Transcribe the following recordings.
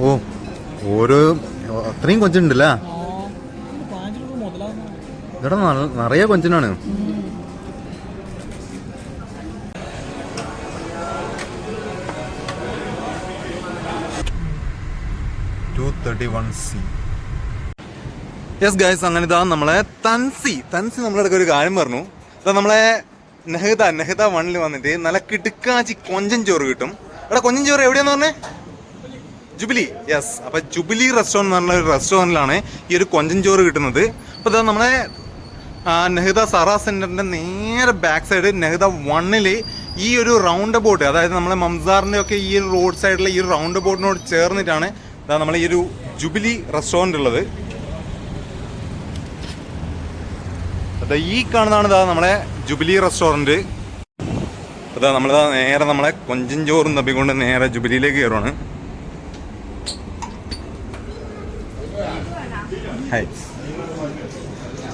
ഓ ഓരോ അത്രയും കൊഞ്ചുണ്ടല്ലേ നിറയെ കൊഞ്ചനാണ് യെസ് ഗൈസ് അങ്ങനെ ഇതാ നമ്മളെ തൻസി. തൻസി നമ്മളിടയ്ക്ക് ഒരു കാര്യം പറഞ്ഞു. നമ്മളെ നെഹദ നെഹദ വണ്ണിൽ വന്നിട്ട് നല്ല കിടുക്കാച്ചി കൊഞ്ചൻ ചോറ് കിട്ടും. എടാ കൊഞ്ചൻ ചോറ് എവിടെയാന്ന് പറഞ്ഞേ? ജുബിലി. യെസ് അപ്പൊ ജുബിലി റെസ്റ്റോറന്റ് എന്ന് പറഞ്ഞ ഒരു റെസ്റ്റോറന്റിലാണ് ഈ ഒരു കൊഞ്ചൻ ചോറ് കിട്ടുന്നത്. അപ്പൊ ഇതാ നമ്മളെ നെഹ്ദ സറ സെന്ററിന്റെ നേരെ ബാക്ക് സൈഡ് നെഹ്ദ വണ്ണിൽ ഈ ഒരു റൗണ്ട് ബോട്ട് അതായത് നമ്മളെ മംസാറിന്റെ ഒക്കെ ഈ ഒരു റോഡ് സൈഡിലെ ഈ ഒരു റൗണ്ട് ബോട്ടിനോട് ചേർന്നിട്ടാണ് ഇതാ നമ്മളെ ഈ ഒരു ജുബിലി റെസ്റ്റോറന്റ് ഉള്ളത്. ഈ കാണുന്നതാണ് ഇതാ നമ്മളെ ജുബിലി റെസ്റ്റോറന്റ് അതാ നമ്മളിതാ നേരെ നമ്മളെ കൊഞ്ചൻ ചോറും തപ്പിക്കൊണ്ട് നേരെ ജുബിലിയിലേക്ക് കയറുവാണ്.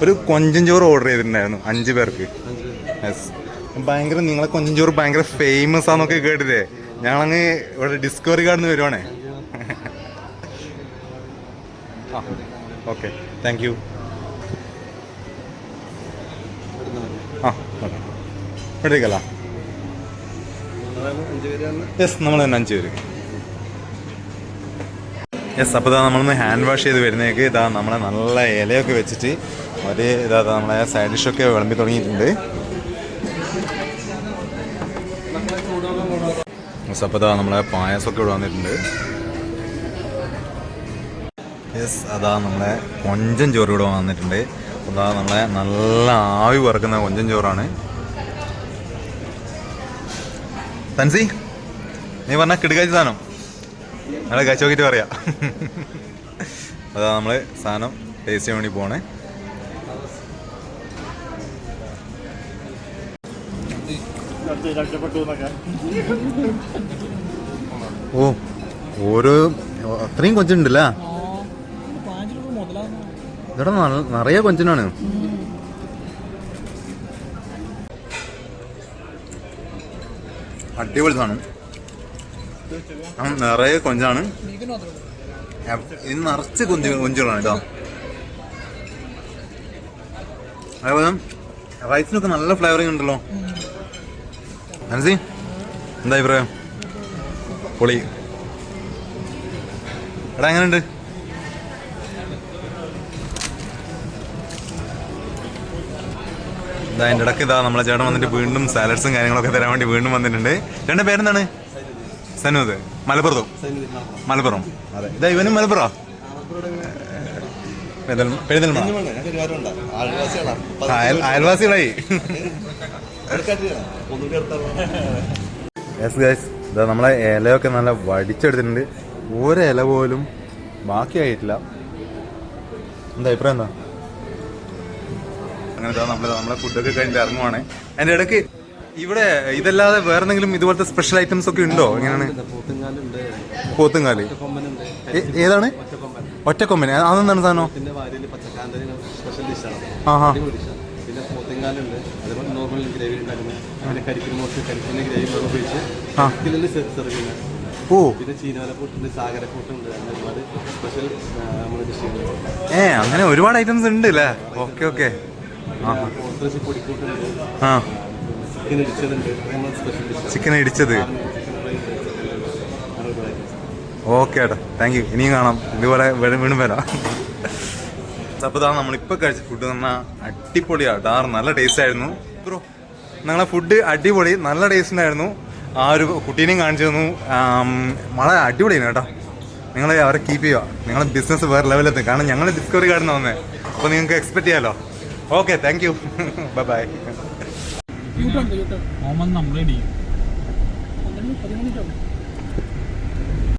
ഒരു കൊഞ്ചൻ ചോറ് ഓർഡർ ചെയ്തിട്ടുണ്ടായിരുന്നു അഞ്ച് പേർക്ക്. യെസ് ഭയങ്കര നിങ്ങളെ കൊഞ്ചൻ ഭയങ്കര ഫേമസ് ആന്നൊക്കെ കേട്ടില്ലേ? ഞങ്ങളങ്ങ് ഇവിടെ ഡിസ്കവറി കാർഡിൽ വരുവാണേ. ഓക്കെ. താങ്ക് യു ആ യെസ് നമ്മൾ തന്നെ അഞ്ച് പേര്. യെസ് അപ്പോൾ ഇതാ നമ്മളൊന്ന് ഹാൻഡ് വാഷ് ചെയ്ത് വരുന്നേക്ക് ഇതാ നമ്മളെ നല്ല ഇലയൊക്കെ വെച്ചിട്ട് ഒരു ഇതാ ഇതാ നമ്മളെ സൈഡ് ഡിഷൊക്കെ വിളമ്പി തുടങ്ങിയിട്ടുണ്ട്. യെസ് അപ്പോൾ ഇതാ നമ്മളെ പായസമൊക്കെ ഇവിടെ വന്നിട്ടുണ്ട്. യെസ് അതാ നമ്മളെ കൊഞ്ചൻ ചോറ് ഇവിടെ വന്നിട്ടുണ്ട്. അതാ നമ്മളെ നല്ല ആവി പറക്കുന്ന കൊഞ്ചൻ ചോറാണ്. തൻസി നീ പറഞ്ഞ കിടുകാച്ചി സാധനം? നമ്മളെ കച്ച നോക്കിയിട്ട് പറയാം. അതാ നമ്മൾ സാധനം ടേസ്റ്റ് ചെയ്യാൻ വേണ്ടി പോണേ. ഓ ഓരോ അത്രയും കൊഞ്ചുണ്ടല്ലേ? ഇവിടെ നിറയെ കൊഞ്ചനാണ്. അടിപൊളി സാധനം നിറയെ കൊഞ്ചാണ്. ഇത് നിറച്ച് കൊഞ്ച് കൊഞ്ചുകളാണ് കേട്ടോ അതേപോലെ റൈസിനൊക്കെ നല്ല ഫ്ലേവറിങ് ഉണ്ടല്ലോ. മനസ്സി എന്താ അഭിപ്രായം? പൊളി. എടാ എങ്ങനെയുണ്ട്? ഇതാ എന്റെ ഇടയ്ക്ക് ഇതാ നമ്മളെ ചേട്ടൻ വന്നിട്ട് വീണ്ടും സാലഡ്സും കാര്യങ്ങളൊക്കെ തരാൻ വേണ്ടി വീണ്ടും വന്നിട്ടുണ്ട്. രണ്ട് പേരെന്താണ്? സനൂദ്. മലപ്പുറത്തും? മലപ്പുറം. അതെ. ഇതാ ഇവനും മലപ്പുറം. അയൽവാസികളായി. യെസ് ഗൈസ് ഇതാ നമ്മളെ ഇലയൊക്കെ നല്ല വടിച്ചെടുത്തിട്ടുണ്ട്. ഒരു ഇല പോലും ബാക്കിയായിട്ടില്ല. എന്താ അഭിപ്രായം എന്താ? അങ്ങനെ നമ്മളെ നമ്മൾ ഫുഡൊക്കെ കഴിഞ്ഞ് ഇറങ്ങുവാണ്. അതിന്റെ ഇടയ്ക്ക് ഇവിടെ ഇതല്ലാതെ വേറെ എന്തെങ്കിലും ഇതുപോലത്തെ സ്പെഷ്യൽ ഐറ്റംസ് ഒക്കെ ഉണ്ടോ? എങ്ങനെയാണ്? പോത്തുങ്കാൽ പോത്തുംകാലി ഏതാണ്? ഒറ്റക്കൊമ്പൻ ഒറ്റക്കൊമ്പന് അതെന്താണ് സാധനം? പിന്നെ പോത്തുങ്കാലുണ്ട് അതേപോലെ നോർമൽ ഗ്രേവി ഉണ്ടാക്കുന്നത് പിന്നെ കരിക്കിന് മുറിച്ച് കരിക്കിന്റെ ഗ്രേവി വെള്ളം ഉപയോഗിച്ച് ആ. കരിക്കിലിൽ സെർവിങ് ഓ. പിന്നെ ചീനവലക്കൂട്ടുണ്ട് ചാകരക്കൂട്ടുണ്ട് അങ്ങനെ ഒരുപാട് സ്പെഷ്യൽ ഏ അങ്ങനെ ഒരുപാട് ഐറ്റംസ് ഉണ്ട് അല്ലേ ഓക്കെ ഓക്കെ. ആ. ചിക്കൻ ഇടിച്ചത്. ഓക്കെ ഏട്ടാ. താങ്ക് യു ഇനിയും കാണാം. ഇതുപോലെ വീണ്ടും വരാം. അപ്പോൾ ഇതാണ് നമ്മളിപ്പോൾ കഴിച്ച ഫുഡ് എന്ന് പറഞ്ഞാൽ അടിപൊളിയാണ് ഡാർ നല്ല ടേസ്റ്റ് ആയിരുന്നു. ബ്രോ നിങ്ങളെ ഫുഡ് അടിപൊളി നല്ല ടേസ്റ്റ് ഉണ്ടായിരുന്നു. ആ ഒരു കുട്ടീനെയും കാണിച്ചു തന്നു. വളരെ അടിപൊളിയാണ് കേട്ടോ. നിങ്ങൾ അവരെ കീപ്പ് ചെയ്യുക. നിങ്ങളെ ബിസിനസ് വേറെ ലെവലെത്തും കാരണം ഞങ്ങൾ ഡിസ്കവറി കാർഡിന് വന്നേ. അപ്പോൾ നിങ്ങൾക്ക് എക്സ്പെക്ട് ചെയ്യാമല്ലോ okay thank you bye bye ഓമൻ നമ്മളെ